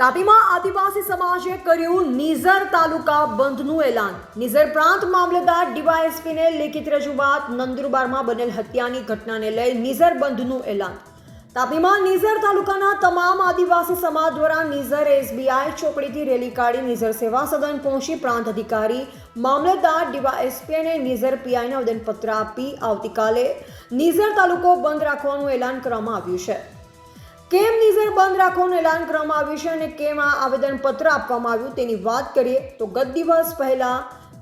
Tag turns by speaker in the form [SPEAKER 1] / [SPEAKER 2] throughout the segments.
[SPEAKER 1] તાપીમાં આદિવાસી સમાજે કર્યું નિઝર તાલુકા બંધનું એલાન. નિઝર પ્રાંત મામલતદાર ડીવાયએસપીને લેખિત રજૂઆત નંદુરબારમાં બનેલ હત્યાની ઘટનાને લઈ નિઝર બંધનું એલાન. તાપીમાં નિઝર તાલુકાના તમામ આદિવાસી સમાજ દ્વારા નિઝર એસબીઆઈ ચોકડીથી રેલી કાઢી નિઝર સેવા સદન પહોંચી પ્રાંત અધિકારી મામલતદાર ડીવાયએસપી અને નિઝર પીઆઈને આવેદનપત્ર આપી આવતીકાલે નિઝર તાલુકો બંધ રાખવાનું એલાન કરવામાં આવ્યું છે. કેમ નિઝર બંધ રાખવાનું એલાન કરવામાં આવ્યું છે અને કેમ આ આવેદનપત્ર આપવામાં આવ્યું તેની વાત કરીએ તો ગત દિવસ પહેલા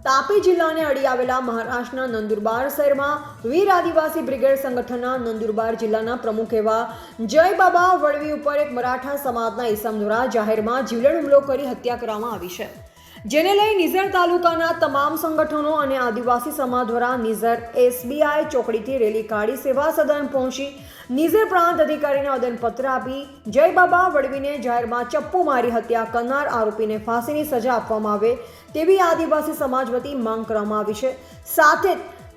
[SPEAKER 1] તાપી જિલ્લાને અડી આવેલા મહારાષ્ટ્રના નંદુરબાર શહેરમાં વીર આદિવાસી બ્રિગેડ સંગઠનના નંદુરબાર જિલ્લાના પ્રમુખ એવા જય બાબા વળવી ઉપર એક મરાઠા સમાજના ઈસમ દ્વારા જાહેરમાં જીવલેણ હુમલો કરી હત્યા કરવામાં આવી છે. જેને લઈ નિઝર તાલુકાના તમામ સંગઠનો અને આદિવાસી સમાજ દ્વારા નિઝર એસબીઆઈ ચોકડીથી રેલી કાઢી સેવા સદન પહોંચી. નિઝર પ્રાંત અધિકારીને આવેદનપત્ર આપી, જય બાબા વડવીને જાહેરમાં ચપ્પુ મારી હત્યા કરનાર આરોપીને ફાંસીની સજા આપવામાં આવે તેવી આદિવાસી સમાજ વતી માંગ કરવામાં આવી છે. સાથે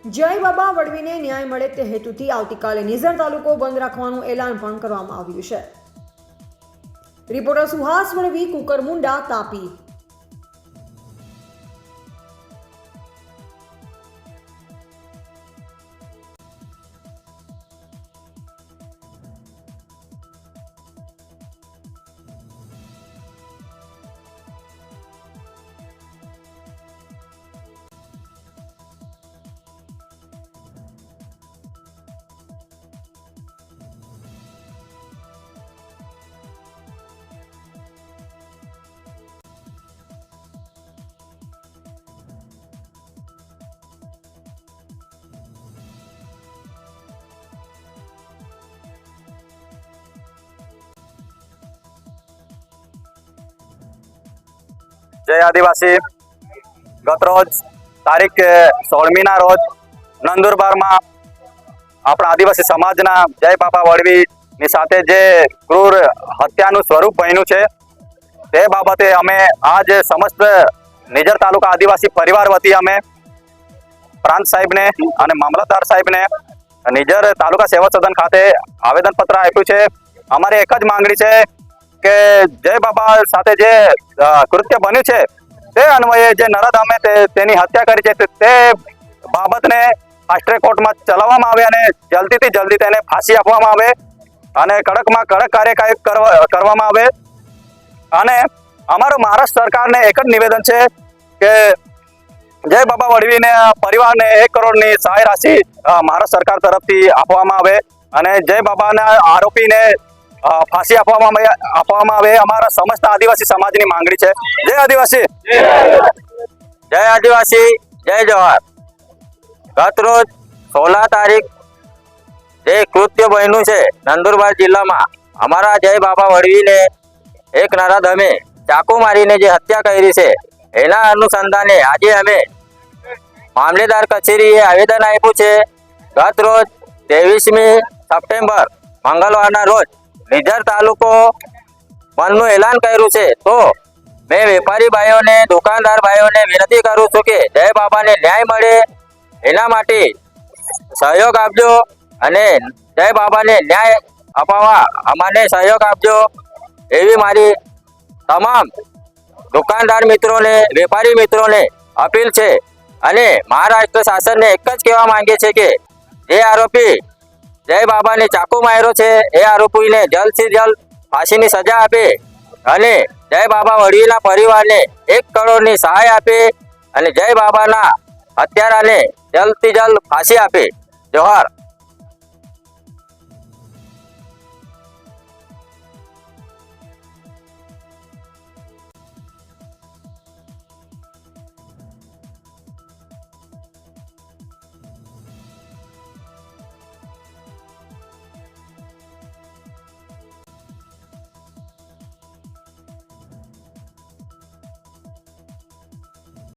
[SPEAKER 1] જ જય બાબા વડવીને ન્યાય મળે તે હેતુથી આવતીકાલે નિઝર તાલુકો બંધ રાખવાનું એલાન પણ કરવામાં આવ્યું છે. રિપોર્ટર સુહાસ વડવી કુકરમુંડા, તાપી.
[SPEAKER 2] જય આદિવાસી. ગતરોજ તારીખ સોળમીના રોજ નંદુરબારમાં આપણા આદિવાસી સમાજના જય બાપા વળવીની સાથે જે ક્રૂર હત્યાનું સ્વરૂપ બન્યું છે, તે બાબતે અમે આજ સમસ્ત નિજર તાલુકા આદિવાસી પરિવાર વતી અમે પ્રાંત સાહેબને અને મામલતદાર સાહેબને નિજર તાલુકા સેવા સદન ખાતે આવેદનપત્ર આપ્યું છે. અમારે એક જ માંગણી છે કે જય બાબા સાથે જે કૃત્ય બન્યું છે, તે અન્વયે જે નરાધામે તેની હત્યા કરી છે, તે- બાબતને ફાસ્ટ કોર્ટમાં ચલાવવામાં આવે અને જલ્દીથી જલ્દી તેને ફાંસી આપવામાં આવે અને કડકમાં કડક કાર્યકારી કરવા, કરવામાં આવે. અને અમારું મહારાષ્ટ્ર સરકારને એક જ નિવેદન છે કે જય બાબા વડવીને પરિવારને એક કરોડની સહાય રાશિ મહારાષ્ટ્ર સરકાર તરફથી આપવામાં આવે અને જય બાબાના આરોપીને ફાંસી આપવામાં આપવામાં આવે. અમારા સમસ્ત આદિવાસી સમાજની માંગણી છે. જય આદિવાસી.
[SPEAKER 3] જય આદિવાસી. જય જવાહર. ગત રોજ સોળા તારીખ જે કૃત્ય બન્યું છે નંદુરબાર જિલ્લામાં, અમારા જય બાબા વડવીને એક નરાધમે ચાકુ મારીને જે હત્યા કરી છે, એના અનુસંધાને આજે અમે મામલેદાર કચેરીએ આવેદન આપ્યું છે. ગત રોજ ત્રેવીસમી સપ્ટેમ્બર, મંગળવારના રોજ નિઝર તાલુકો બંધનું એલાન કર્યું છે. તો મેં વેપારી ભાઈઓને, દુકાનદાર ભાઈઓને વિનંતી કરું છું કે જય બાબાને ન્યાય મળે. એના માટે સહયોગ આપજો અને જય બાબાને ન્યાય અપાવવા અમાને સહયોગ આપજો. એવી મારી તમામ દુકાનદાર મિત્રોને, વેપારી મિત્રોને અપીલ છે. અને મહારાષ્ટ્ર શાસનને એક જ કહેવા માંગે છે કે જે આરોપી જય બાબાને ચાકુ માર્યો છે. એ આરોપીને જલ્દથી જલ્દ ફાંસીની સજા આપે અને જય બાબા વડીના પરિવારને એક કરોડની સહાય આપે અને જય બાબાના હત્યારાને જલ્દથી જલ્દ ફાંસી આપે. જોહાર.